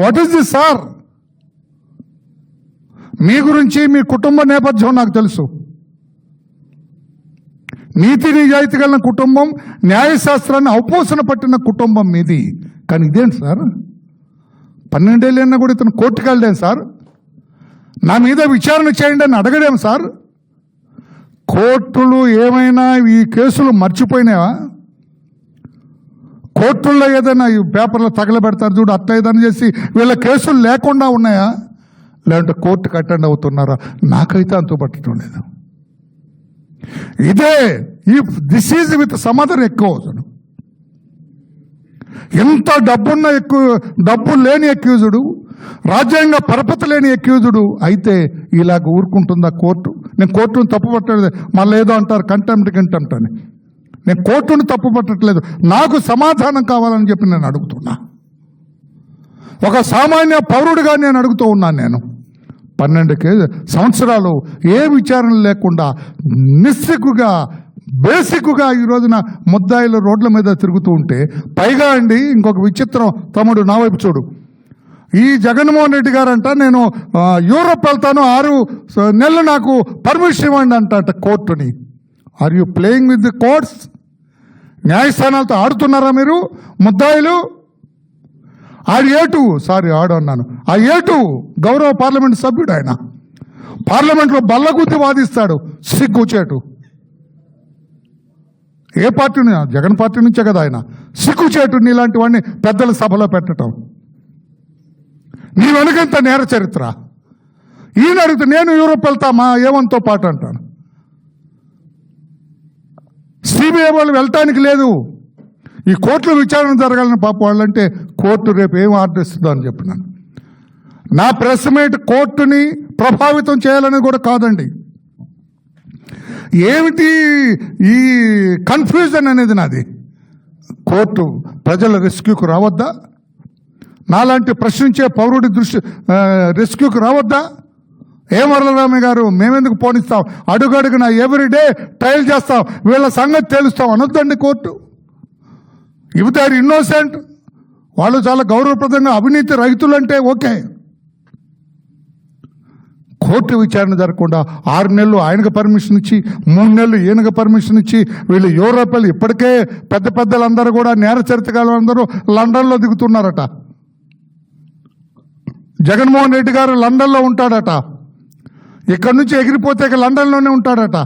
What is this sir మీ గురించి మీ కుటుంబ నేపథ్యం నాకు తెలుసు. నీతి నిజాయితీ కలిగిన కుటుంబం న్యాయశాస్త్రాన్ని అవపోసన పట్టిన కుటుంబం మీది. కానీ ఇదేంటి సార్ పన్నెండేళ్ళైనా కూడా ఇతను కోర్టుకు వెళ్ళాం సార్ నా మీద విచారణ చేయండి అని అడగడేం సార్ కోర్టులు ఏమైనా ఈ కేసులు మర్చిపోయినావా కోర్టుల్లో ఏదైనా ఈ పేపర్లో తగలబెడతారు చూడు అట్లా ఏదైనా చేసి వీళ్ళ కేసులు లేకుండా ఉన్నాయా? లేదంటే కోర్టుకు అటెండ్ అవుతున్నారా? నాకైతే అంతు పట్టడం లేదు. ఇదే ఈ దిస్ ఈజ్ విత్ సమాధానం ఎక్కువ అవుతుంది. ఎంత డబ్బున్న ఎక్కువ డబ్బు లేని అక్యూజుడు రాజ్యాంగ పరపతి లేని అక్యూజుడు అయితే ఇలాగ ఊరుకుంటుందా కోర్టు? నేను కోర్టును తప్పు పట్టలేదు మళ్ళీ ఏదో అంటారు కంటెంప్ట్ కంటెంప్ట్ అని. నేను కోర్టును తప్పు పట్టట్లేదు. నాకు సమాధానం కావాలని చెప్పి నేను అడుగుతున్నా. ఒక సామాన్య పౌరుడిగా నేను అడుగుతూ ఉన్నాను నేను. పన్నెండు కే సంవత్సరాలు ఏ విచారణ లేకుండా నిస్సిగ్గుగా బేసిక్గా ఈ రోజున ముద్దాయిలు రోడ్ల మీద తిరుగుతూ ఉంటే పైగా అండి ఇంకొక విచిత్రం తమ్ముడు నా వైపు చూడు. ఈ జగన్మోహన్ రెడ్డి గారంట నేను యూరోప్ వెళ్తాను ఆరు నెలలు నాకు పర్మిషన్ ఇవ్వండి అంట కోర్టుని. Are you playing with the courts న్యాయస్థానాలతో ఆడుతున్నారా మీరు? ముద్దాయిలు? ఆడు ఏటు సారీ ఆడు అన్నాను. ఆ ఏటు గౌరవ పార్లమెంట్ సభ్యుడు ఆయన. పార్లమెంట్లో బల్లగుద్ది వాదిస్తాడు. సిగ్గుచేటు ఏ పార్టీ జగన్ పార్టీ నుంచే కదా ఆయన. సిగ్గుచేటు నీలాంటి వాడిని పెద్దల సభలో పెట్టడం నీ వెనుకంత నేర చరిత్ర. ఈయన అడిగితే నేను యూరోప్ వెళ్తా మా ఏమంతో పాటు అంట. సిబిఐ వాళ్ళు వెళ్ళటానికి లేదు. ఈ కోర్టులో విచారణ జరగాలని పాప వాళ్ళంటే కోర్టు రేపు ఏం ఆర్డర్ ఇస్తుందో అని చెప్పినాను. నా ప్రెస్ మీట్ కోర్టుని ప్రభావితం చేయాలని కూడా కాదండి. ఏమిటి ఈ కన్ఫ్యూజన్ అనేది నాది? కోర్టు ప్రజల రెస్క్యూకు రావద్దా? నాలాంటి ప్రశ్నించే పౌరుడి దృష్టి రెస్క్యూకు రెస్క్యూకి రావద్దా? ఏ వరలరామి గారు? మేమెందుకు పోనిస్తాం అడుగడుగున ఎవ్రీడే ట్రయల్ చేస్తాం. వీళ్ళ సంగతి తేలుస్తాం. అనొద్దండి కోర్టు. ఇవి ఆర్ ఇన్నోసెంట్ వాళ్ళు చాలా గౌరవప్రదంగా అవినీతి రైతులంటే ఓకే. కోర్టు విచారణ జరగకుండా ఆరు నెలలు ఆయనకు పర్మిషన్ ఇచ్చి మూడు నెలలు ఈయనకు పర్మిషన్ ఇచ్చి వీళ్ళు యూరోపియన్లు ఇప్పటికే పెద్ద పెద్దలందరూ కూడా నేర చరిత్రకాలు అందరూ లండన్లో దిగుతున్నారట. జగన్మోహన్ రెడ్డి గారు లండన్లో ఉంటాడట. ఇక్కడ నుంచి ఎగిరిపోతే ఇక లండన్లోనే ఉంటాడట.